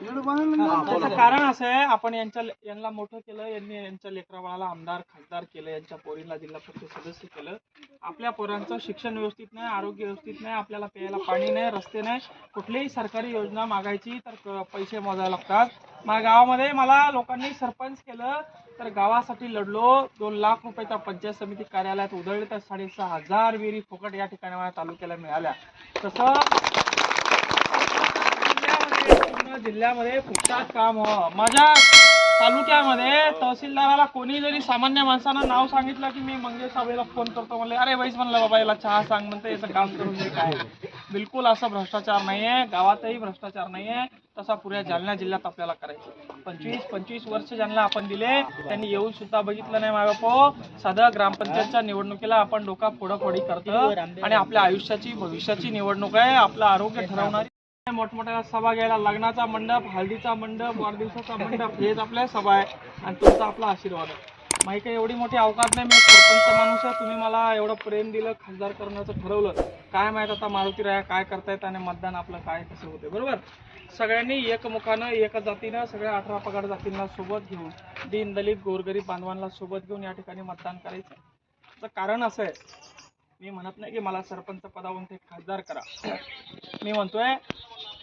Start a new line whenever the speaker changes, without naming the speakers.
त्याचं कारण असं आहे आपण यांच्या यांना मोठं केलं यांनी यांच्या लेकरा बाळाला आमदार खासदार केलं यांच्या पोरीला जिल्हा परिषद सदस्य केलं. आपल्या पोरांचं शिक्षण व्यवस्थित नाही आरोग्य व्यवस्थित नाही आपल्याला प्यायला पाणी नाही रस्ते नाही कुठलीही सरकारी योजना मागायची तर पैसे मोजायला लागतात. माझ्या गावामध्ये मला लोकांनी सरपंच केलं तर गावासाठी लढलो. दोन लाख रुपयाच्या पंचायत समिती कार्यालयात उधळले तर साडेसहा हजार विहिरी फुकट या ठिकाणी मला तालुक्याला मिळाल्या. तसं जिल्ह्यामध्ये फुकटात काम हो. माझ्या तालुक्यामध्ये तहसीलदाराला कोणी जरी सामान्य माणसानं नाव सांगितलं की मी मंगेश साहेबाला फोन करतो म्हणले अरे वैस म्हणलं बाबा याला चहा सांग म्हणते याचं काम करून दे काय. बिलकुल असा भ्रष्टाचार नाहीये गावातही भ्रष्टाचार नाहीये तसा पुऱ्या जालना जिल्ह्यात आपल्याला करायचं पंचवीस पंचवीस वर्ष ज्यांना आपण दिले त्यांनी येऊन सुद्धा बघितलं नाही मायबापो साधं ग्रामपंचायतच्या निवडणुकीला आपण डोका फोडाफोडी करतो. आणि आपल्या आयुष्याची भविष्याची निवडणूक आहे आपलं आरोग्य ठरवणारी मोठमोठ्या सभा घ्यायला लग्नाचा मंडप हळदीचा मंडप वाढदिवसाचा मंडप हेच आपल्या सभा आहे आणि तुमचा आपला आशीर्वाद आहे. माही काही एवढी मोठी अवकाश नाही मी सरपंच माणूस आहे. तुम्ही मला एवढं प्रेम दिलं खासदार करण्याचं ठरवलं. काय माहीत आता मारुती राया काय करतायत आणि मतदान आपलं काय कसं होते बरोबर? सगळ्यांनी एकमुखानं एक जातीनं सगळ्या अठरा पगार जातींना सोबत घेऊन दीन दलित गोरगरीब बांधवांना सोबत घेऊन या ठिकाणी मतदान करायचं. त्याचं कारण असं आहे मी म्हणत नाही की मला सरपंच पदावरून ते खासदार करा. मी म्हणतोय